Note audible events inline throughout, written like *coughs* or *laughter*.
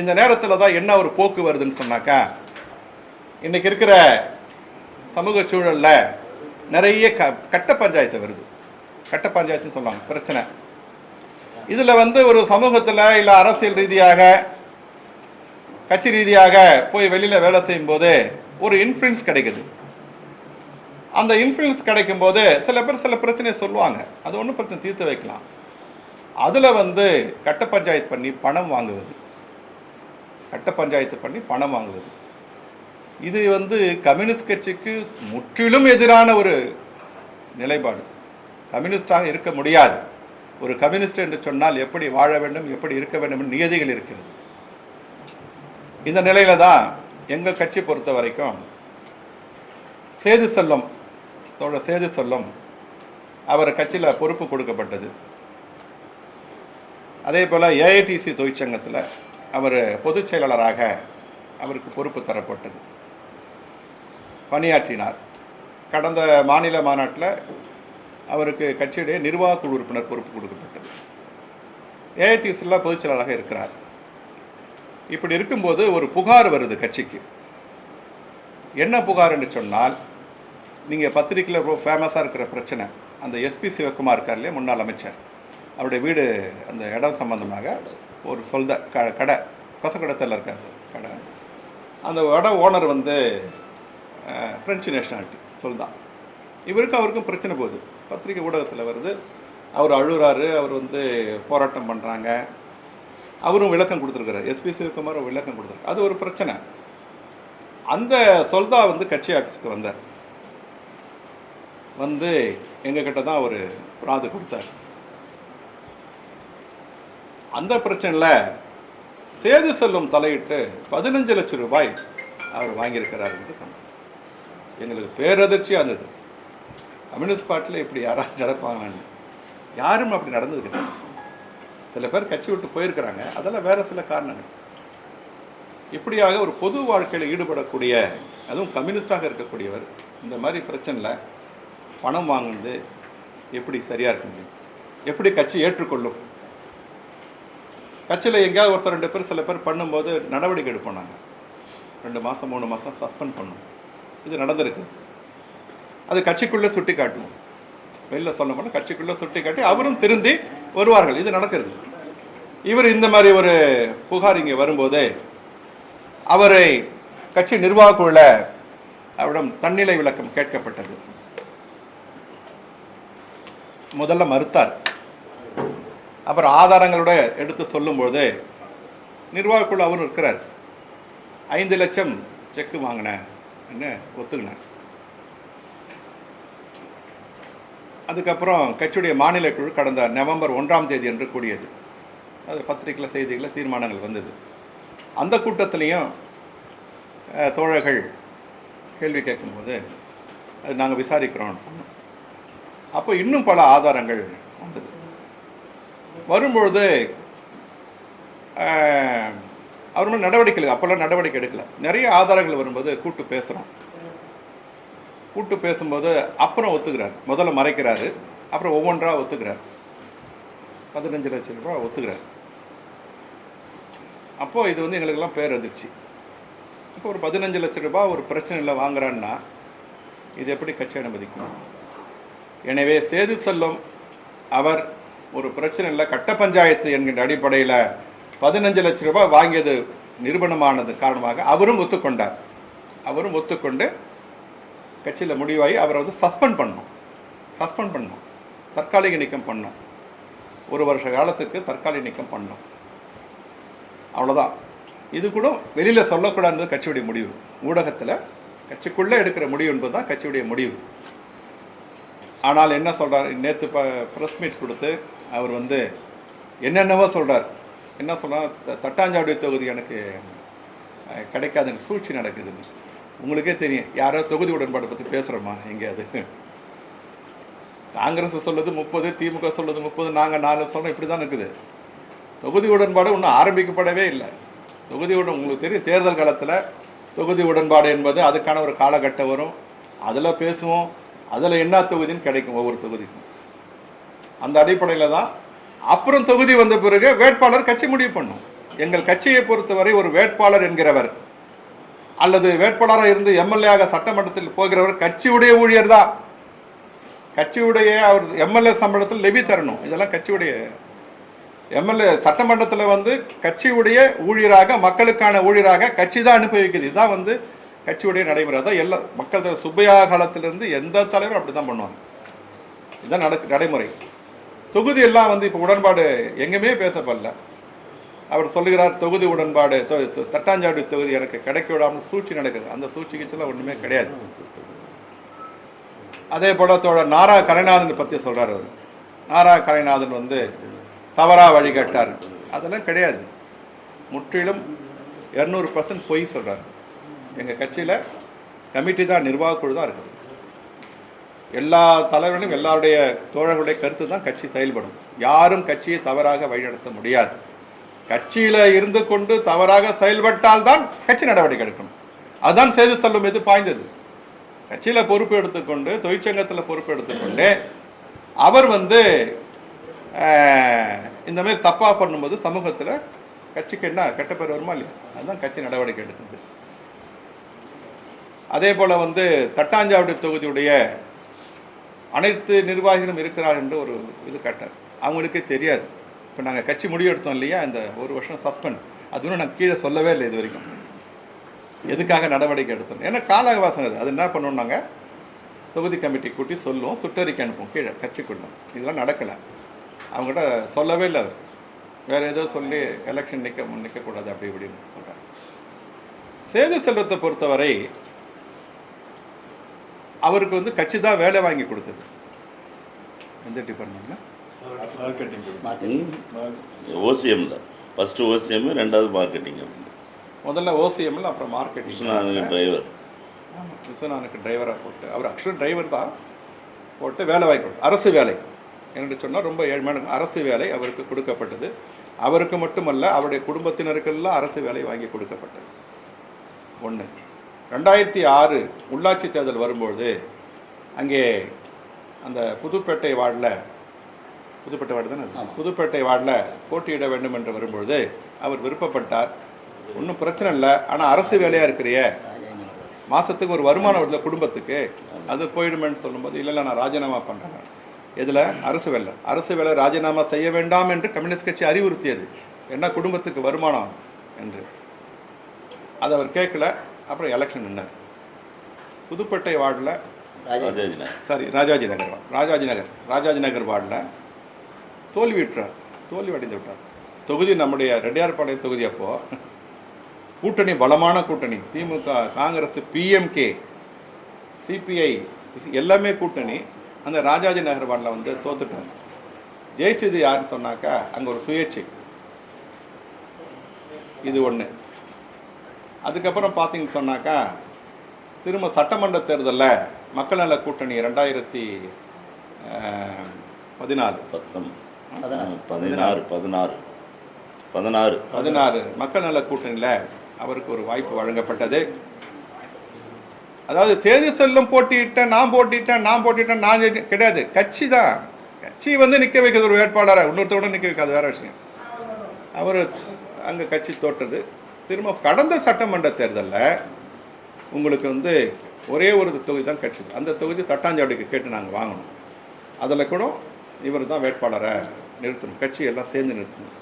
இந்த நேரத்தில் தான் என்ன ஒரு போக்கு வருதுன்னு சொன்னாக்கா இன்னைக்கு இருக்கிற சமூக சூழலில் நிறைய க கட்ட பஞ்சாயத்து வருது. கட்ட பஞ்சாயத்துன்னு சொல்லுவாங்க பிரச்சனை. இதில் வந்து ஒரு சமூகத்தில் இல்லை அரசியல் ரீதியாக கட்சி ரீதியாக போய் வெளியில் வேலை செய்யும்போது ஒரு இன்ஃப்ளூயன்ஸ் கிடைக்குது. அந்த இன்ஃப்ளூயன்ஸ் கிடைக்கும் போது சில பேர் சில பிரச்சனையை சொல்லுவாங்க. அது ஒன்றும் பிரச்சனை தீர்த்து வைக்கலாம். அதில் வந்து கட்ட பஞ்சாயத்து பண்ணி பணம் வாங்குவது. கட்ட பஞ்சாயத்து பண்ணி பணம் வாங்குவது இது வந்து கம்யூனிஸ்ட் கட்சிக்கு முற்றிலும் எதிரான ஒரு நிலைப்பாடு. கம்யூனிஸ்டாக இருக்க முடியாது. ஒரு கம்யூனிஸ்ட் என்று சொன்னால் எப்படி வாழ வேண்டும் எப்படி இருக்க வேண்டும் என்று நியதிகள் இருக்கிறது. இந்த நிலையில தான் எங்கள் கட்சி பொறுத்த வரைக்கும் சேது செல்லம் தோழர் சேது செல்லம் அவர் கட்சியில் பொறுப்பு கொடுக்கப்பட்டது. அதே போல் ஏஐடிசி தொழிற்சங்கத்தில் அவர் பொதுச் செயலாளராக அவருக்கு பொறுப்பு தரப்பட்டது. பணியாற்றினார். கடந்த மாநில மாநாட்டில் அவருக்கு கட்சியுடைய நிர்வாகக்குழு உறுப்பினர் பொறுப்பு கொடுக்கப்பட்டது. ஏஐடிஎஸ்ல பொதுச் செயலாளராக இருக்கிறார். இப்படி இருக்கும்போது ஒரு புகார் வருது கட்சிக்கு. என்ன புகார் என்று சொன்னால் நீங்கள் பத்திரிக்கையில் ரொம்ப ஃபேமஸாக இருக்கிற பிரச்சனை அந்த எஸ்பி சிவகுமார் இருக்கார் இல்லையா முன்னாள் அமைச்சர். அவருடைய வீடு அந்த இடம் சம்பந்தமாக ஒரு சொல்த க கடை கொசக்கடத்தில் இருக்கார் கடை. அந்த வட ஓனர் வந்து ஃப்ரெஞ்சு நேஷனாலிட்டி சொல்தா இவருக்கு அவருக்கும் பிரச்சனை போகுது. பத்திரிக்கை ஊடகத்தில் வருது. அவர் அழுகிறாரு. அவர் வந்து போராட்டம் பண்ணுறாங்க அவரும் விளக்கம் கொடுத்துருக்காரு எஸ்பி சிவகுமார் விளக்கம் கொடுத்துருக்கு அது ஒரு பிரச்சனை. அந்த சொல்தா வந்து கட்சி ஆஃபீஸுக்கு வந்தார். வந்து எங்ககிட்ட தான் அவர் பிராது கொடுத்தார். அந்த பிரச்சனையில் சேது செல்லும் தலையிட்டு பதினஞ்சு லட்சம் ரூபாய் அவர் வாங்கியிருக்கிறார் என்று சொன்னார். எங்களுக்கு பேரதிர்ச்சியாக இருந்தது. கம்யூனிஸ்ட் பார்ட்டியில் இப்படி யாராவது நடப்பாங்கன்னு யாரும் அப்படி நடந்தது கிடையாது. சில பேர் கட்சி விட்டு போயிருக்கிறாங்க. அதெல்லாம் வேறு சில காரணங்கள். இப்படியாக ஒரு பொது வாழ்க்கையில் ஈடுபடக்கூடிய அதுவும் கம்யூனிஸ்டாக இருக்கக்கூடியவர் இந்த மாதிரி பிரச்சனையில் பணம் வாங்குனது எப்படி சரியாக இருக்க முடியும்? எப்படி கட்சி ஏற்றுக்கொள்ளும்? கட்சியில் எங்கேயாவது ஒருத்தர் ரெண்டு பேர் சில பேர் பண்ணும்போது நடவடிக்கை எடுப்போம் நாங்கள் ரெண்டு மாதம் மூணு மாதம் சஸ்பெண்ட் பண்ணோம் இது நடந்திருக்கு. அது கட்சிக்குள்ளே சுட்டி காட்டுவோம் வெளில சொல்ல போனால் கட்சிக்குள்ளே சுட்டி காட்டி அவரும் திருந்தி வருவார்கள். இது நடக்கிறது. இவர் இந்த மாதிரி ஒரு புகார் இங்கே வரும்போது அவரை கட்சி நிர்வாக அவரிடம் தன்னிலை விளக்கம் கேட்கப்பட்டது. முதல்ல மறுத்தார். அப்புறம் ஆதாரங்களோட எடுத்து சொல்லும்போது நிர்வாக குழு அவரும் இருக்கிறார். ஐந்து லட்சம் செக்கு வாங்கினேன் ஒத்துக்கினேன். அதுக்கப்புறம் கட்சியுடைய மாநில குழு கடந்த நவம்பர் ஒன்றாம் தேதி என்று கூடியது. அது பத்திரிகையில் செய்திகளில் தீர்மானங்கள் வந்தது. அந்த கூட்டத்திலையும் தோழர்கள் கேள்வி கேட்கும்போது அது நாங்கள் விசாரிக்கிறோம்னு சொன்னோம். அப்போ இன்னும் பல ஆதாரங்கள் வந்தது. வரும்பொழுது அவர் மேல நடவடிக்கை அப்போல்லாம் நடவடிக்கை எடுக்கல. நிறைய ஆதாரங்கள் வரும்போது கூட்டு பேசுகிறோம் கூட்டு பேசும்போது அப்புறம் ஒத்துக்கிறார். முதல்ல மறைக்கிறாரு. அப்புறம் ஒவ்வொன்றா ஒத்துக்கிறார். பதினஞ்சு லட்சம் ரூபாய் ஒத்துக்கிறார். அப்போ இது வந்து எங்களுக்கெல்லாம் பேர் அதிர்ச்சி இப்போ ஒரு பதினஞ்சு லட்சம் ரூபாய் ஒரு பிரச்சனையில் வாங்குறான்னா இது எப்படி கட்சி அனுமதிக்கும்? எனவே சேது செல்லும் அவர் ஒரு பிரச்சனை இல்லை. கட்ட பஞ்சாயத்து என்கின்ற அடிப்படையில் பதினஞ்சு லட்சம் ரூபாய் வாங்கியது நிரூபணமானது காரணமாக அவரும் ஒத்துக்கொண்டார். அவரும் ஒத்துக்கொண்டு கட்சியில் முடிவாகி அவரை வந்து சஸ்பெண்ட் பண்ணோம். சஸ்பெண்ட் பண்ணோம். தற்காலிக நீக்கம் பண்ணோம். ஒரு வருஷ காலத்துக்கு தற்காலிக நீக்கம் பண்ணோம். அவ்வளோதான் இது கூட வெளியில் சொல்லக்கூடாதுன்றது கட்சியுடைய முடிவு. ஊடகத்தில் கட்சிக்குள்ளே எடுக்கிற முடிவு என்பது தான் கட்சியுடைய முடிவு. ஆனால் என்ன சொல்கிறார் நேற்று இப்போ ப்ரெஸ் மீட் கொடுத்து அவர் வந்து என்னென்னவோ சொல்கிறார் என்ன சொல்கிறார் த- தட்டாஞ்சாவடி தொகுதி எனக்கு அஹ், கிடைக்காதுன்னு சூழ்ச்சி நடக்குதுன்னு. உங்களுக்கே தெரியும். யாரோ தொகுதி உடன்பாடு பற்றி பேசுகிறோமா எங்கேயாவது காங்கிரஸ் சொல்லுது முப்பது திமுக சொல்லுது முப்பது நாங்கள் நாலு சொன்னோம் இப்படி தான் இருக்குது. தொகுதி உடன்பாடு இன்னும் ஆரம்பிக்கப்படவே இல்லை. தொகுதி உடன் உங்களுக்கு தெரியும் தேர்தல் காலத்தில் தொகுதி உடன்பாடு என்பது அதுக்கான ஒரு காலகட்டம் வரும். அதில் பேசுவோம். அதில் என்ன தொகுதின்னு கிடைக்கும் ஒவ்வொரு தொகுதிக்கும். அந்த அடிப்படையில் தான் அப்புறம் தொகுதி வந்த பிறகு வேட்பாளர் கட்சி முடிவு பண்ணும். எங்கள் கட்சியை பொறுத்தவரை ஒரு வேட்பாளர் என்கிறவர் அல்லது வேட்பாளராக இருந்து எம்எல்ஏ சட்டமன்றத்தில் போகிறவர் கட்சியுடைய ஊழியர் தான். கட்சியுடைய அவர் எம்எல்ஏ சம்பளத்தில் லெவி தரணும். இதெல்லாம் கட்சியுடைய எம்எல்ஏ சட்டமன்றத்தில் வந்து கட்சியுடைய ஊழியராக மக்களுக்கான ஊழியராக கட்சி தான் அனுப்பி வைக்குது இதுதான் வந்து கட்சியுடைய நடைமுறை. தான் எல்லா மக்கள் தலைவர் சுப்பையா காலத்திலிருந்து எந்த தலைவரும் அப்படி தான் பண்ணுவாங்க. இதுதான் நடக்கு நடைமுறை. தொகுதி எல்லாம் வந்து இப்போ உடன்பாடு எங்கேயுமே பேசப்படல. அவர் சொல்லுகிறார் தொகுதி உடன்பாடு தொ- தட்டாஞ்சாவடி தொகுதி எனக்கு கிடைக்க விடாமல் சூழ்ச்சி நடக்குது. அந்த சூழ்ச்சி கிச்சலாம் ஒன்றுமே கிடையாது. அதே போல தோழர் நாரா கலைநாதன் பற்றி சொல்கிறார் அவர். நாரா கலைநாதன் வந்து தவறாக வழிகட்டார் அதெல்லாம் கிடையாது. முற்றிலும் இரநூறு பர்சன்ட் பொய் சொல்கிறார் எங்கள் கட்சியில் கமிட்டி தான் நிர்வாகக்குழு தான் இருக்குது. எல்லா தலைவர்களும் எல்லாருடைய தோழர்களுடைய கருத்து தான் கட்சி செயல்படும். யாரும் கட்சியை தவறாக வழிநடத்த முடியாது. கட்சியில இருந்து கொண்டு தவறாக செயல்பட்டால் தான் கட்சி நடவடிக்கை எடுக்கணும். அதுதான் செய்து செல்லும் இது பாய்ந்தது? கட்சியில பொறுப்பு எடுத்துக்கொண்டு தொழிற்சங்கத்தில் பொறுப்பு எடுத்துக்கொண்டு அவர் வந்து இந்த மாதிரி தப்பாக பண்ணும்போது சமூகத்தில் கட்சிக்கு என்ன கெட்ட பேர் வருமா இல்லையா? அதுதான் கட்சி நடவடிக்கை எடுத்தது. அதே போல வந்து தட்டாஞ்சாவடி தொகுதியுடைய அனைத்து நிர்வாகிகளும் இருக்கிறார் என்று ஒரு இது காட்டார் அவங்களுக்கே தெரியாது. இப்போ நாங்கள் கட்சி முடிவு எடுத்தோம் இல்லையா? இந்த ஒரு வருஷம் சஸ்பெண்ட். அதுவும் நாங்கள் நான் கீழே சொல்லவே இல்லை இது வரைக்கும் எதுக்காக நடவடிக்கை எடுத்தோம் ஏன்னா கால அவகாசம் அது. அது என்ன பண்ணோம் நாங்கள் தொகுதி கமிட்டி கூட்டி சொல்லுவோம் சுற்றறிக்கை அனுப்புவோம். கீழே கட்சிக்குள்ள இதெல்லாம் நடக்கலை. அவங்ககிட்ட சொல்லவே இல்லை அது வேறு ஏதோ சொல்லி எலெக்ஷன் நிற்க நிற்கக்கூடாது அப்படி இப்படின்னு சொல்கிறார் சேது செல்வத்தை பொறுத்தவரை அவருக்கு வந்து கட்சி தான் வேலை வாங்கி கொடுத்தது. எந்த டிபார்ட்மெண்ட்ல ஓசிஎம்ல ஃபர்ஸ்ட் ஓசிஎம் ரெண்டாவது மார்க்கெட்டிங் முதல்ல ஓசிஎம்ல அப்புறம் மார்க்கெட்டிங் விஸ்வநாதன் டிரைவர் விஸ்வநாதனுக்கு டிரைவராக போட்டு. அவர் ஆக்சுவலாக டிரைவர் தான் போட்டு வேலை வாங்கி கொடுத்து அரசு வேலை. என்று சொன்னால் ரொம்ப ஏழ்மையான அரசு வேலை அவருக்கு கொடுக்கப்பட்டது. அவருக்கு மட்டுமல்ல அவருடைய குடும்பத்தினருக்கெல்லாம் அரசு வேலை வாங்கி கொடுக்கப்பட்டது. ஒன்று ரெண்டாயிரத்தி ஆறு உள்ளாட்சி தேர்தல் வரும்பொழுது அங்கே அந்த புதுப்பேட்டை வார்டில் புதுப்பேட்டை வார்டு தானே? புதுப்பேட்டை வார்டில் போட்டியிட வேண்டும் என்று வரும்பொழுது அவர் விருப்பப்பட்டார். ஒன்றும் பிரச்சனை இல்லை. ஆனால் அரசு வேலையாக இருக்கிறிய. மாசத்துக்கு ஒரு வருமானம் வருதுல குடும்பத்துக்கு. அது போயிடுமேன்னு சொல்லும்போது இல்லை இல்லை நான் ராஜினாமா பண்ணுறேன் இதில் அரசு வேலை. அரசு வேலை ராஜினாமா செய்ய வேண்டாம் என்று கம்யூனிஸ்ட் கட்சி அறிவுறுத்தியது. என்ன குடும்பத்துக்கு வருமானம் என்று. அதை அவர் கேட்கல. அப்புறம் எலெக்ஷன் நின்னார். புதுப்பேட்டை வார்டில் ராஜாஜி நகர். சாரி ராஜாஜி நகர் ராஜாஜி நகர் ராஜாஜி நகர் வார்டில் தோல்வியுற்றார் தோல்வி அடைந்து விட்டார். தொகுதி நம்முடைய ரெட்டியார்பாளையம் தொகுதி அப்போ கூட்டணி பலமான கூட்டணி திமுக காங்கிரஸ் பிஎம்கே சிபிஐ எல்லாமே கூட்டணி அந்த ராஜாஜி நகர் வார்டில் வந்து தோத்துட்டார். ஜெயிச்சது யாருன்னு சொன்னாக்கா அங்கே ஒரு சுயேட்சை. இது ஒன்று அதுக்கப்புறம் பார்த்தீங்கன்னு சொன்னாக்கா திரும்ப சட்டமன்ற தேர்தலில் மக்கள் நல கூட்டணி ரெண்டாயிரத்தி பதினாலு. பத்தம். பதினாறு பதினாறு. பதினாறு. பதினாறு மக்கள் நல கூட்டணியில் அவருக்கு ஒரு வாய்ப்பு வழங்கப்பட்டது. அதாவது தேதி செல்லும் போட்டியிட்டேன் நான் போட்டியிட்டேன் நான் போட்டியிட்டேன் நான். கிடையாது. கட்சி தான். கட்சி வந்து நிற்க வைக்கிறது ஒரு வேட்பாளரை? இன்னொருத்தோட நிற்க வைக்காது. வேற விஷயம். அவர் அங்கே கட்சி தோற்றது. திரும்ப கடந்த சட்டமன்ற தேர்தலில் உங்களுக்கு வந்து ஒரே ஒரு தொகுதி தான் கட்சி அந்த தொகுதி தட்டாஞ்சாவடிக்கு கேட்டு நாங்கள் வாங்கணும். அதில் கூட இவர் தான் வேட்பாளரை நிறுத்தணும். கட்சி எல்லாம் சேர்ந்து நிறுத்தணும்.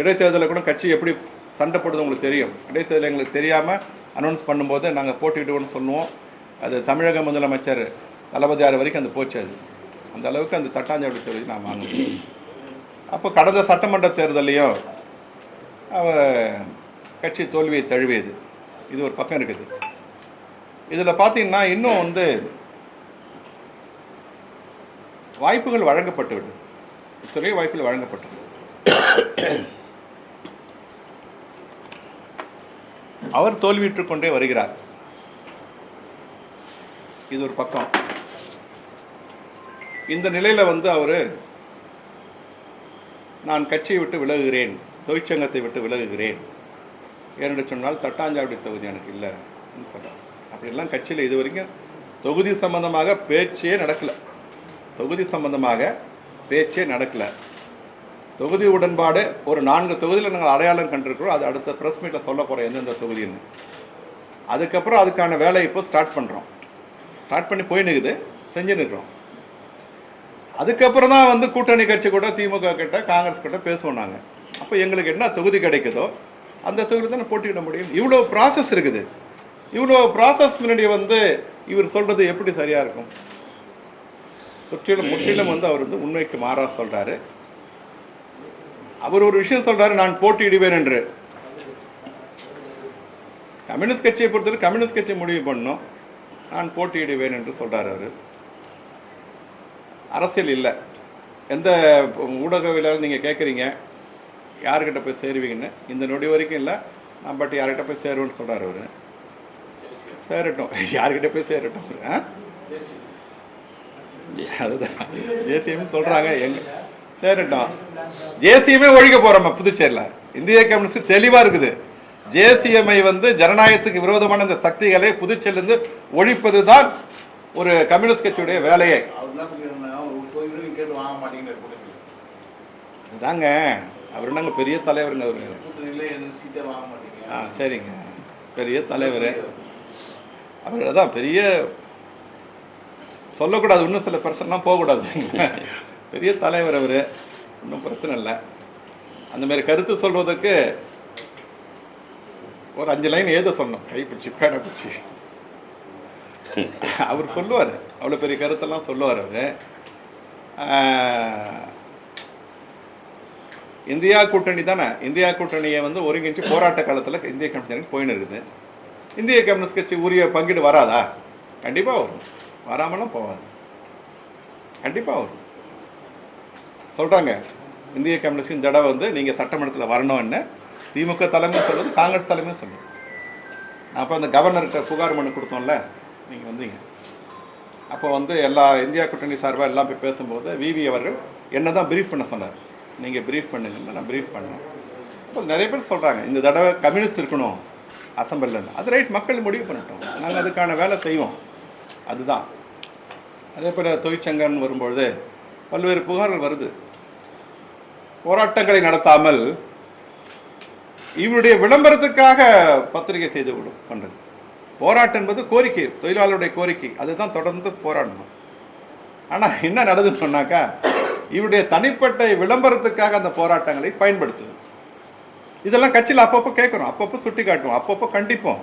இடைத்தேர்தலில் கூட கட்சி எப்படி சண்டை போடுறது உங்களுக்கு தெரியும். இடைத்தேர்தல் எங்களுக்கு தெரியாமல் அனௌன்ஸ் பண்ணும்போது நாங்கள் போட்டியிடுவோம்னு சொல்லுவோம். அது தமிழக முதலமைச்சர் தளபதி ஆறு வரைக்கும் அந்த போச்சு அது. அந்த அளவுக்கு அந்த தட்டாஞ்சாவடி தொகுதி நான் வாங்கணும். அப்போ கடந்த சட்டமன்ற தேர்தலையும் அவர் கட்சி தோல்வியை தழுவியது. இது ஒரு பக்கம் இருக்குது. இதில் பார்த்தீங்கன்னா இன்னும் வந்து வாய்ப்புகள் வழங்கப்பட்டு விட்டது. இத்தனை வாய்ப்புகள் வழங்கப்பட்டது அவர் தோல்வியுற்றுக் கொண்டே வருகிறார். இது ஒரு பக்கம். இந்த நிலையில வந்து அவர் நான் கட்சியை விட்டு விலகுகிறேன் தொழிற்சங்கத்தை விட்டு விலகுகிறேன் ஏனென்று சொன்னால் தட்டாஞ்சாவடி தொகுதி எனக்கு இல்லைன்னு சொல்றார் அப்படிலாம் கட்சியில் இது வரைக்கும் தொகுதி சம்பந்தமாக பேச்சே நடக்கலை. தொகுதி சம்பந்தமாக பேச்சே நடக்கலை. தொகுதி உடன்பாடு ஒரு நான்கு தொகுதியில் நாங்கள் அடையாளம் கண்டிருக்கிறோம். அது அடுத்த ப்ரெஸ் மீட்டில் சொல்ல போகிறோம் எந்தெந்த தொகுதின்னு. அதுக்கப்புறம் அதுக்கான வேலையை இப்போ ஸ்டார்ட் பண்ணுறோம் ஸ்டார்ட் பண்ணி போயின்னுக்குது நிற்குது செஞ்சு நிற்கிறோம் அதுக்கப்புறம் தான் வந்து கூட்டணி கட்சி கூட திமுக கிட்ட காங்கிரஸ் கிட்ட பேசுவோம் நாங்கள் அப்போ எங்களுக்கு என்ன தொகுதி கிடைக்குதோ அந்த தொகுதியில் தானே போட்டியிட முடியும்? இவ்வளோ ப்ராசஸ் இருக்குது. இவ்வளோ ப்ராசஸ் முன்னாடி வந்து இவர் சொல்றது எப்படி சரியா இருக்கும்? சுற்றிலும் முற்றிலும் வந்து அவர் வந்து உண்மைக்கு மாறா சொல்றாரு. அவர் ஒரு விஷயம் சொல்றாரு நான் போட்டியிடுவேன் என்று. கம்யூனிஸ்ட் கட்சியை பொறுத்தவரை கம்யூனிஸ்ட் கட்சி முடிவு பண்ணும். நான் போட்டியிடுவேன் என்று சொல்கிறார் அவர். அரசியல் இல்லை. எந்த ஊடகவியலாளர் நீங்கள் கேட்குறீங்க யார்கிட்ட போய் சேருவீங்கன்னு? இந்த நொடி வரைக்கும் இல்லை. நான் பட் யார்கிட்ட போய் சேருவேன்னு சொல்கிறார் அவர். சேரட்டும். யார்கிட்ட போய் சேரட்டும் ஆ? அதுதான். ஜேசிஎம் சொல்கிறாங்க எங்க? சேரட்டும். ஜேசிஎம்மே ஒழிக்க போகிறோம் புதுச்சேரியில். இந்திய கம்யூனிஸ்ட் தெளிவாக இருக்குது. ஜேசிஎம்ஐ வந்து ஜனநாயகத்துக்கு விரோதமான இந்த சக்திகளை புதுச்சேரியிலிருந்து ஒழிப்பது தான் ஒரு கம்யூனிஸ்ட் கட்சியுடைய வேலையே. அவர்லாம் அவர் நாங்கள் பெரிய தலைவருங்க அவரு. ஆ சரிங்க. பெரிய தலைவர். அவர் அதான் பெரிய சொல்லக்கூடாது இன்னும் சில பர்சன்லாம் போகக்கூடாது. பெரிய தலைவர் அவர். ஒன்றும் பிரச்சனை இல்லை. அந்த மாதிரி கருத்து சொல்வதற்கு ஒரு அஞ்சு லைன் எழுத சொன்னோம் கைப்பிடிச்சி பேடை பிடிச்சி. அவர் சொல்லுவார். அவ்வளோ பெரிய கருத்தெல்லாம் சொல்லுவார் அவர். இந்தியா கூட்டணி தானே? இந்தியா கூட்டணியை வந்து ஒருங்கிணைச்சு போராட்ட காலத்தில் இந்திய கம்யூனிஸ்ட் போயின்னு இருக்குது. இந்திய கம்யூனிஸ்ட் கட்சி உரிய பங்கீடு வராதா? கண்டிப்பாக வரும். வராமலாம் போகாது. கண்டிப்பாக வரும். சொல்கிறாங்க இந்திய கம்யூனிஸ்டின் தடவை வந்து நீங்கள் சட்டமன்றத்தில் வரணும்னு திமுக தலைமை சொல்லுது காங்கிரஸ் தலைமையும் சொல்லுது. அப்போ அந்த கவர்னர்கிட்ட புகார் மனு கொடுத்தோம்ல நீங்கள் வந்தீங்க. அப்போ வந்து எல்லா இந்தியா கூட்டணி சார்பாக எல்லாம் போய் பேசும்போது விவி அவர்கள் என்ன தான் ப்ரீஃப் பண்ண சொன்னார். நீங்கள் ப்ரீஃப் பண்ணுங்க நான் ப்ரீஃப் பண்ணேன் அப்போ நிறைய பேர் சொல்கிறாங்க இந்த தடவை கம்யூனிஸ்ட் இருக்கணும் அசம்பிளில் அது ரைட் மக்கள் முடிவு பண்ணட்டும். நாங்கள் அதுக்கான வேலை செய்வோம். அதுதான். அதே போல் தொழிற்சங்கம்னு வரும்பொழுது பல்வேறு புகார்கள் வருது. போராட்டங்களை நடத்தாமல் இவருடைய விளம்பரத்துக்காக பத்திரிகை செய்து பண்ணுறது போராட்டம் என்பது கோரிக்கை தொழிலாளருடைய கோரிக்கை. அதுதான் தொடர்ந்து போராடணும். ஆனால் என்ன நடதுன்னு சொன்னாக்கா இவருடைய தனிப்பட்ட விளம்பரத்துக்காக அந்த போராட்டங்களை பயன்படுத்துது. இதெல்லாம் கட்சியில் அப்பப்போ கேட்குறோம். அப்பப்போ சுட்டி காட்டுவோம் அப்பப்போ கண்டிப்போம்.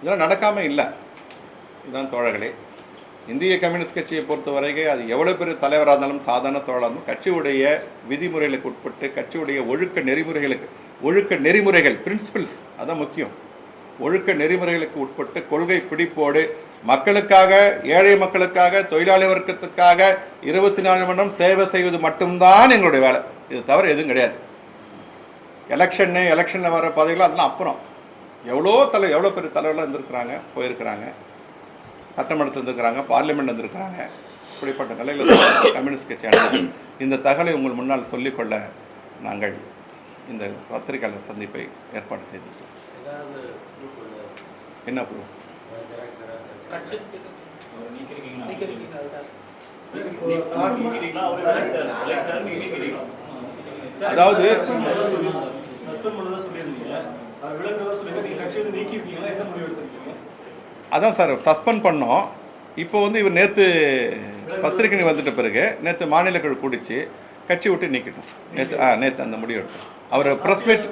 இதெல்லாம் நடக்காமல் இல்லை. இதுதான் தோழர்களே. இந்திய கம்யூனிஸ்ட் கட்சியை பொறுத்தவரைக்கும் அது எவ்வளோ பெரிய தலைவராக இருந்தாலும் சாதாரண தோழராக இருந்தாலும் கட்சியுடைய விதிமுறைகளுக்கு உட்பட்டு கட்சியுடைய ஒழுக்க நெறிமுறைகளுக்கு ஒழுக்க நெறிமுறைகள் பிரின்சிபிள்ஸ் அதான் முக்கியம். ஒழுக்க நெறிமுறைகளுக்கு உட்பட்டு கொள்கை பிடிப்போடு மக்களுக்காக ஏழை மக்களுக்காக தொழிலாளி வர்க்கத்துக்காக இருபத்தி நாலு மணி நேரம் சேவை செய்வது மட்டும்தான் எங்களுடைய வேலை. இது தவிர எதுவும் கிடையாது. எலெக்ஷன்னு எலெக்ஷனில் வர பதவிகள் அதெல்லாம் அப்புறம். எவ்வளோ தலை எவ்வளோ பெரிய தலைவர்களாக இருந்திருக்கிறாங்க போயிருக்கிறாங்க. சட்டமன்றத்தில் இருந்திருக்கிறாங்க பார்லிமெண்ட் இருந்திருக்கிறாங்க. இப்படிப்பட்ட நிலையில் *coughs* கம்யூனிஸ்ட் கட்சியானது இந்த தகவலை உங்கள் முன்னால் சொல்லிக்கொள்ள நாங்கள் இந்த பத்திரிகையாளர் சந்திப்பை ஏற்பாடு செய்திருக்கோம் என்ன ப்ரோ? அதாவது அதான் சார் சஸ்பெண்ட் பண்ணோம். இப்போ வந்து இவர் நேற்று பத்திரிகை வந்துட்ட பிறகு நேற்று மாநில குழு கூடிச்சு கட்சி விட்டு நீக்கிட்டோம் நேற்று ஆ நேற்று அந்த முடிவு எடுத்தோம். அவர் ப்ரெஸ் மீட்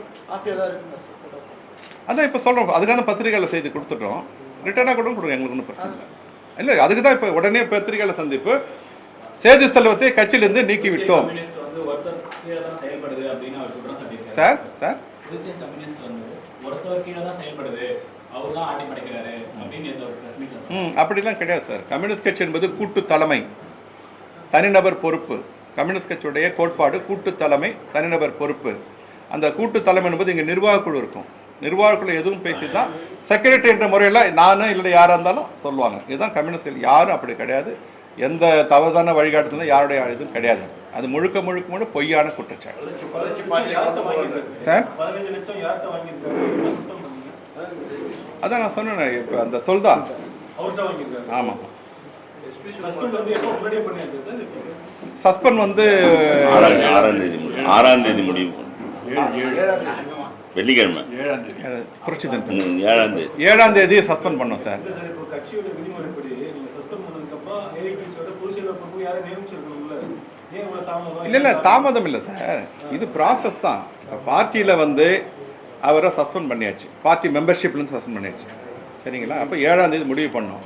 அதான் இப்போ சொல்கிறோம் அதுக்கான பத்திரிகையில் செய்து கொடுத்துட்டோம். ரிட்டர்னாக கூட கொடுங்க. எங்களுக்கு ஒன்றும் பிரச்சனை இல்லை. இல்லை அதுக்கு தான் இப்போ உடனே பத்திரிகையில் சந்திப்பு. சேது செல்வத்தை கட்சியிலிருந்து நீக்கி விட்டோம். Sir sir? ம் அப்படிலாம் கிடையாது சார். கம்யூனிஸ்ட் கட்சி என்பது கூட்டு தலைமை தனிநபர் பொறுப்பு. கம்யூனிஸ்ட் கட்சியுடைய கோட்பாடு கூட்டு தலைமை தனிநபர் பொறுப்பு. அந்த கூட்டு தலைமை என்பது இங்கே நிர்வாகக் குழு இருக்கும். நிர்வாகக் குழு எதுவும் பேசி தான் செக்ரட்டரி என்ற முறையில் நானும் இல்லை யாராக இருந்தாலும் சொல்லுவாங்க. இதுதான் கம்யூனிஸ்ட் கட்சி. யாரும் அப்படி கிடையாது. எந்த தவறான வழிகாட்டுதலும் யாருடைய இதுவும் கிடையாது. அது முழுக்க முழுக்க முழுக்க பொய்யான குற்றச்சாட்டு. சார்? அதான் நான் சொன்னேன் இப்போ அந்த சொல் தான். அவர்கிட்ட வாங்கியிருக்காரு ஆமாம் சஸ்பெண்ட் வந்து ஆறாம் ஆறாம் தேதி முடிவு ஆறாம் தேதி முடிவு வெள்ளிக்கிழமை. அஹ், புரட்சி தினத்தில் ஏழாம் தேதி. ஏழாம் தேதி சஸ்பெண்ட் பண்ணோம் சார். இல்ல இல்லை இல்லை தாமதம் இல்லை சார். இது ப்ராசஸ் தான். பார்ட்டியில் வந்து அவரை சஸ்பெண்ட் பண்ணியாச்சு. பார்ட்டி மெம்பர்ஷிப்லேருந்து சஸ்பெண்ட் பண்ணியாச்சு. சரிங்களா? அப்போ ஏழாம் தேதி முடிவு பண்ணோம்.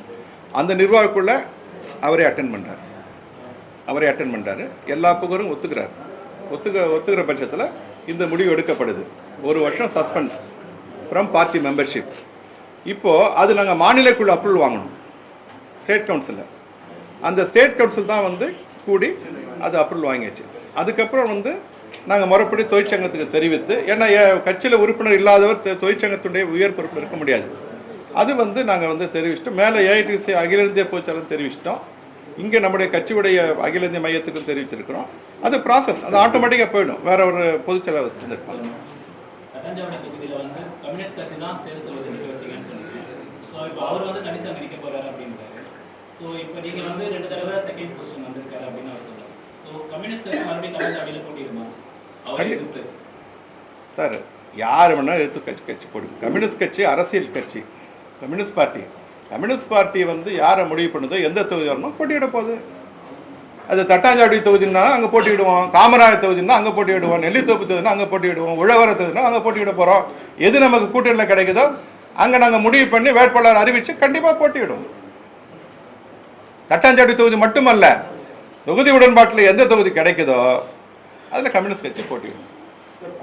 அந்த நிர்வாகக்குள்ள அவரே அட்டன் பண்ணார் அவரே அட்டன் பண்ணிட்டாரு எல்லா புகரும் ஒத்துக்கிறார். ஒத்துக்க ஒத்துக்கிற பட்சத்தில் இந்த முடிவு எடுக்கப்படுது. ஒரு வருஷம் சஸ்பெண்ட் ஃப்ரம் பார்ட்டி மெம்பர்ஷிப் இப்போது அது நாங்கள் மாநிலக்குழு அப்ரூவல் வாங்கணும். ஸ்டேட் கவுன்சிலில் அந்த ஸ்டேட் கவுன்சில் தான் வந்து கூடி அது அப்ரூவல் வாங்கியாச்சு. அதுக்கப்புறம் வந்து நாங்கள் மறுபடியும் தொழிற்சங்கத்துக்கு தெரிவித்து ஏன்னா கட்சியில் உறுப்பினர் இல்லாதவர் தொழிற்சங்கத்துடைய உயர் பொறுப்பில் இருக்க முடியாது. அது வந்து நாங்கள் வந்து தெரிவிச்சிட்டோம். மேலே ஏஐடிசி அகில இந்திய பொதுச்செயலர் தெரிவிச்சிட்டோம். இங்கே நம்முடைய கட்சியுடைய அகில இந்திய மையத்துக்கும் தெரிவிச்சிருக்கிறோம். அது ப்ராசஸ் அது ஆட்டோமேட்டிக்காக போயிடும். வேற ஒரு செஞ்சிருப்பாங்க. அவர் கண்டி- எதிர்ப்பு சார் யார் வேணாலும் எடுத்து கட்சி கட்சி போடும் கம்யூனிஸ்ட் கட்சி அரசியல் கட்சி. Communist party. கம்யூனிஸ்ட் பார்ட்டி வந்து யாரை முடிவு பண்ணுதோ எந்த தொகுதி வரணும் போட்டியிட போகுது அது தட்டாஞ்சாவடி தொகுதினா அங்கே போட்டியிடுவோம் காமராஜர் தொகுதினா அங்கே போட்டியிடுவோம் நெல்லித்தோப்பு தொகுதினா அங்கே போட்டியிடுவோம் உழவர தொகுதினா அங்கே போட்டியிட போகிறோம் எது நமக்கு கூட்டணியில் கிடைக்குதோ அங்கே நாங்கள் முடிவு பண்ணி வேட்பாளர் அறிவித்து கண்டிப்பாக போட்டியிடுவோம் தட்டாஞ்சாவடி தொகுதி மட்டுமல்ல தொகுதி உடன்பாட்டில் எந்த தொகுதி கிடைக்குதோ அதில் கம்யூனிஸ்ட் கட்சி போட்டியிடும் சார்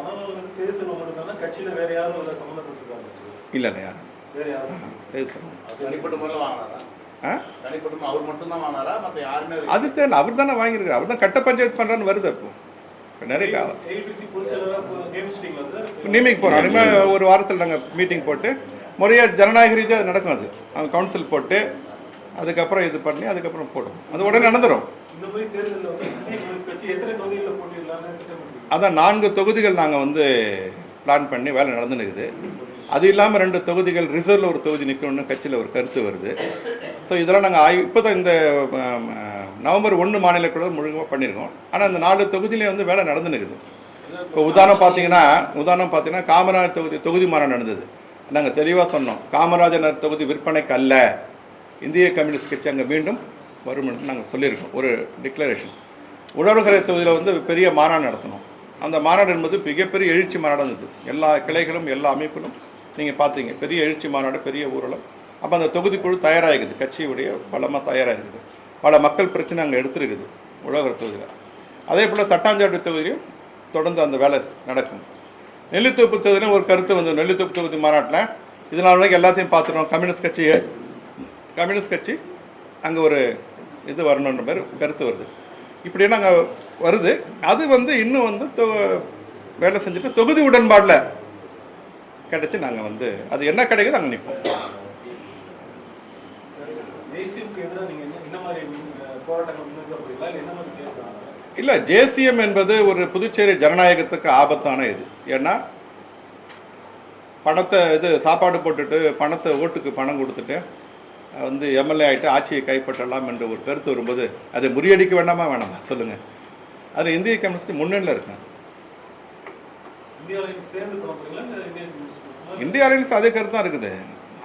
இல்லை இல்லை யாரும் அது தெரியல அவர் தானே வாங்கியிருக்காரு. அவர் தான் கட்ட பஞ்சாயத்து பண்ணுறான்னு வருது அப்போ. நிறைய நியமிக்க போகிறோம் இனிமேல் ஒரு வாரத்தில் நாங்கள் மீட்டிங் போட்டு முறையாக ஜனநாயக ரீதியாக நடக்கும் அது. அவங்க கவுன்சில் போட்டு அதுக்கப்புறம் இது பண்ணி அதுக்கப்புறம் போடுவோம் அது உடனே நடந்துடும் அதான் நான்கு தொகுதிகள் நாங்கள் வந்து பிளான் பண்ணி வேலை நடந்துன்னு இருக்குது. அது இல்லாமல் ரெண்டு தொகுதிகள் ரிசர்வில் ஒரு தொகுதி நிற்கணும்னு கட்சியில் ஒரு கருத்து வருது. ஸோ இதெல்லாம் நாங்கள் ஆய்வு இப்போ தான் இந்த நவம்பர் ஒன்று மாநிலக்குழு முழுக்க பண்ணியிருக்கோம் ஆனால் அந்த நாலு தொகுதியிலே வந்து வேலை நடந்துன்னு இருக்குது இப்போ உதாரணம் பார்த்தீங்கன்னா உதாரணம் பார்த்தீங்கன்னா காமராஜர் தொகுதி தொகுதி மாறம் நடந்தது. நாங்கள் தெளிவாக சொன்னோம். காமராஜர் தொகுதி விற்பனைக்கு அல்ல. இந்திய கம்யூனிஸ்ட் கட்சி அங்கே மீண்டும் வரும் என்று நாங்கள் சொல்லியிருக்கோம். ஒரு டிக்ளரேஷன் உழவர்கரை தொகுதியில் வந்து பெரிய மாநாடு நடத்தணும். அந்த மாநாடு என்பது மிகப்பெரிய எழுச்சி மாநாடு இருந்தது. எல்லா கிளைகளும் எல்லா அமைப்பிலும் நீங்கள் பார்த்தீங்க பெரிய எழுச்சி மாநாடு பெரிய ஊரலம் அப்போ அந்த தொகுதிக்குழு தயாராகிக்குது கட்சியுடைய பலமாக தயாராகிருக்குது. பல மக்கள் பிரச்சனை அங்கே எடுத்துருக்குது உழவர் தொகுதியில். அதே போல் தட்டாஞ்சாவடி தொகுதியும் தொடர்ந்து அந்த வேலை நடக்கும். நெல்லித்தோப்பு தொகுதியிலும் ஒரு கருத்து வந்து நெல்லித்தோப்பு தொகுதி மாநாட்டில் இதனால் வரைக்கும் எல்லாத்தையும் பார்த்துட்டோம். கம்யூனிஸ்ட் கட்சி கம்யூனிஸ்ட் கட்சி அங்கே ஒரு இது வரணுன்ற மாதிரி கருத்து வருது. இப்படியே நாங்கள் வருது. அது வந்து இன்னும் வந்து தொ- வேலை செஞ்சுட்டு தொகுதி உடன்பாடில் கிடைச்சி நாங்கள் வந்து அது என்ன கிடைக்குதோ அங்கே நிற்போம் இல்லை ஜேசிஎம் என்பது ஒரு புதுச்சேரி ஜனநாயகத்துக்கு ஆபத்தான இது. ஏன்னா பணத்தை இது சாப்பாடு போட்டுட்டு பணத்தை ஓட்டுக்கு பணம் கொடுத்துட்டு வந்து எம்எல்ஏ ஆகிட்டு ஆட்சியை கைப்பற்றலாம் என்ற ஒரு கருத்து வரும்போது அதை முறியடிக்க வேண்டாமா வேணாமா? சொல்லுங்கள் அது இந்திய கம்யூனிஸ்ட் முன்னணியில் இருக்காங்க இந்தியாவில் சேர்ந்து பண்ண போறீங்களா இல்லை இந்திய அலையன்ஸ் அதே கருத்து தான் இருக்குது.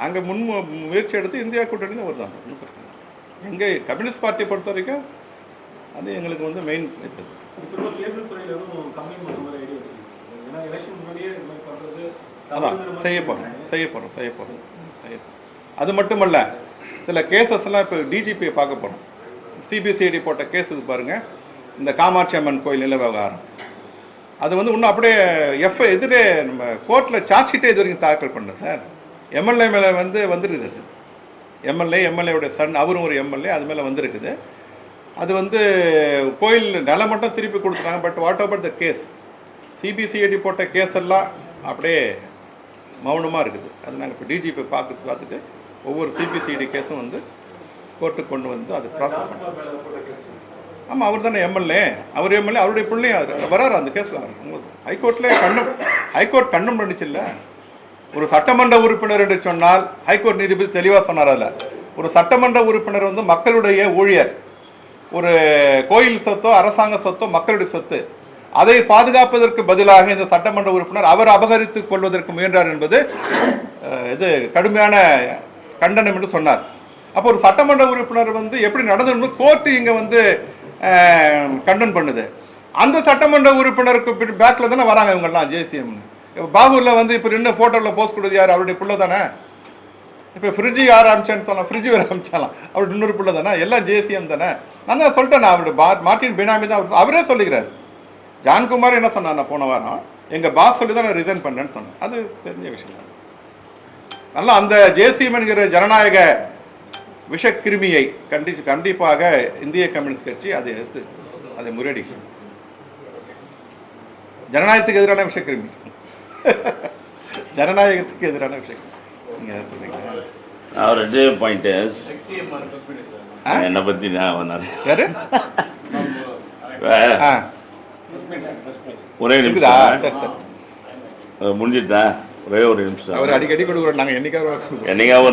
அங்கே முன் முயற்சி எடுத்து இந்தியா கூட்டணி தான். வருதான் ஒன்றும் பிரச்சனை எங்கே கம்யூனிஸ்ட் பார்ட்டியை பொறுத்த வரைக்கும் அது எங்களுக்கு வந்து மெயின் இது. அதான். போகிறோம் செய்ய போகிறோம் செய்ய போகிறோம் செய்ய அது மட்டுமல்ல சில கேசஸ்லாம் இப்போ டிஜிபியை பார்க்க போகிறோம் சிபிசிஐடி போட்ட கேஸ் இது பாருங்கள் இந்த காமாட்சி அம்மன் கோயில் நில விவகாரம் அது வந்து இன்னும் அப்படியே எஃப் எதிரே நம்ம கோர்ட்டில் சார்ஜ் ஷீட்டே இது வரைக்கும் தாக்கல் பண்ணல சார் எம்எல்ஏ மேலே வந்து வந்துருக்குது அது. எம்எல்ஏ எம்எல்ஏவுடைய சன் அவரும் ஒரு எம்எல்ஏ அது மேலே வந்திருக்குது. அது வந்து கோயில் நிலம் மட்டும் திருப்பி கொடுத்துட்டாங்க but what about the case CBCID போட்ட கேஸ் எல்லாம் அப்படியே மௌனமாக இருக்குது. அது நாங்கள் இப்போ டிஜிபி பார்த்து பார்த்துட்டு ஒவ்வொரு சிபிசிஐடி கேஸும் வந்து கோர்ட்டுக்கு கொண்டு வந்து அது ப்ராசஸ் பண்ணுறோம் ஆமாம் அவர் தானே எம்எல்ஏ. அவர் எம்எல்ஏ அவருடைய பிள்ளையும் வராரு அந்த கேஸில் ஹைகோர்ட்லேயே கண்டம் ஹைகோர்ட் கண்டம் பண்ணிச்சுல்ல ஒரு சட்டமன்ற உறுப்பினர் என்று சொன்னால் ஹைகோர்ட் நீதிபதி தெளிவாக சொன்னார் அதில். ஒரு சட்டமன்ற உறுப்பினர் வந்து மக்களுடைய ஊழியர். ஒரு கோயில் சொத்தோ அரசாங்க சொத்தோ மக்களுடைய சொத்து. அதை பாதுகாப்பதற்கு பதிலாக இந்த சட்டமன்ற உறுப்பினர் அவர் அபகரித்துக் கொள்வதற்கு முயன்றார் என்பது இது கடுமையான கண்டனம் என்று சொன்னார். அப்போ ஒரு சட்டமன்ற உறுப்பினர் வந்து எப்படி நடந்து கோர்ட்டு இங்கே வந்து கண்டன் பண்ணுது. அந்த சட்டமன்ற உறுப்பினருக்கு பேக்கில் தானே வராங்க இவங்கெல்லாம் ஜேசிஎம்னு இப்போ பாகூரில் வந்து இப்போ நின்று ஃபோட்டோவில் போஸ்ட் கொடுத்து யார்? அவருடைய பிள்ளை தானே? இப்போ ஃப்ரிட்ஜு யார் அமிச்சான்னு சொன்னால் ஃப்ரிட்ஜு வேறு ஆரம்பிச்சாலாம் அவருடைய இன்னொரு பிள்ளை தானே? எல்லாம் ஜேசிஎம் தானே? நான் தான் சொல்லிட்டேன் நான் அவருடைய பா மார்ட்டின் பினாமி தான் அவர் அவரே சொல்லிக்கிறார். ஜான்குமார் என்ன சொன்னார் நான் போன வாரம்? எங்கள் பாஸ் சொல்லி தான் நான் ரிசைன் பண்ணேன்னு சொன்னேன் அது தெரிஞ்ச விஷயம் தான். நல்லா அந்த ஜேசிஎம் என்கிற ஜனநாயக விஷக்கிருமியை கண்டிச்சு கண்டிப்பாக இந்திய கம்யூனிஸ்ட் கட்சி அதை எதிர்த்து அதை முறியடிக்கும் ஜனநாயகத்துக்கு எதிரான விஷக்கிருமி. *laughs* ஜனநாயகத்துக்கு எதிரான விஷயம் நீங்க எதை சொல்றீங்க? அவர் ரெண்டே பாயிண்ட்டு? என்னை பற்றி நான் ஒரே நிமிஷம். முடிஞ்சிட்டா? ஒரே ஒரு நிமிஷம். அவர் அடிக்கடி கொடுக்குறோம் நாங்க என்னைக்காவது என்னைக்கா ஒரு